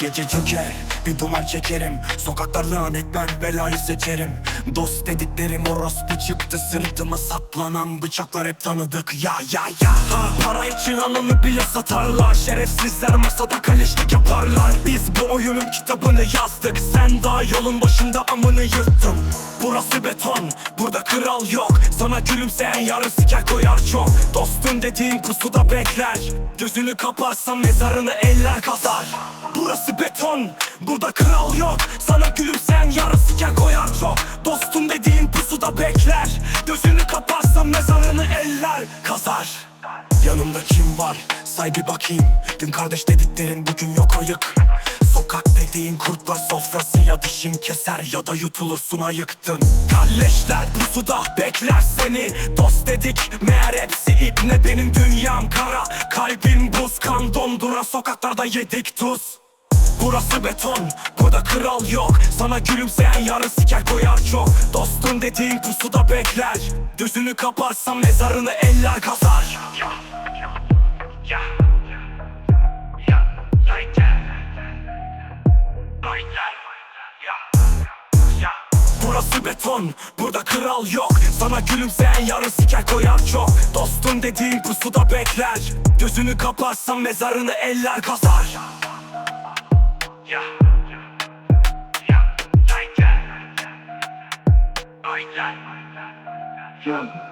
Gece çöker bir duman çekerim. Sokaklar lanet ben belayı seçerim. Dost dediklerim orospu çıktı. Sırtıma saplanan bıçaklar hep tanıdık. Ya ya ya. Ha, Para için ananı bile satarlar Şerefsizler masada kaleşlik yaparlar oyunun kitabını yazdık. Sen daha yolun başında amını yırttın. Burası beton, burada kral yok. Sana gülümseyen yarın siker koyar çok. Dostun dediğin pusuda bekler. Gözünü kaparsan mezarını eller kazar. Burası beton, burada kral yok. Sana gülümseyen yarın siker koyar çok. Dostun dediğin pusuda bekler. Gözünü kaparsan mezarını eller kazar. Yanımda kim var? Say bir bakayım. Dün kardeş dediklerin bugün yok ayık Sokak dediğin kurtlar sofrası ya dişin keser ya da yutulursun ayıktın. Kalleşler pusuda bekler seni. Dost dedik meğer hepsi ibne benim dünyam kara Kalbim buz. Kan donduran sokaklarda yedik tuz. Burası beton, burada kral yok. Sana gülümseyen yarın siker koyar çok. Dostun dediğin pusuda bekler. Gözünü kaparsan mezarını eller kazar Burası beton, burada kral yok Sana gülümseyen yarın siker koyar çok Dostun dediğin pusuda bekler Gözünü kaparsan mezarını eller kazar. Yeah.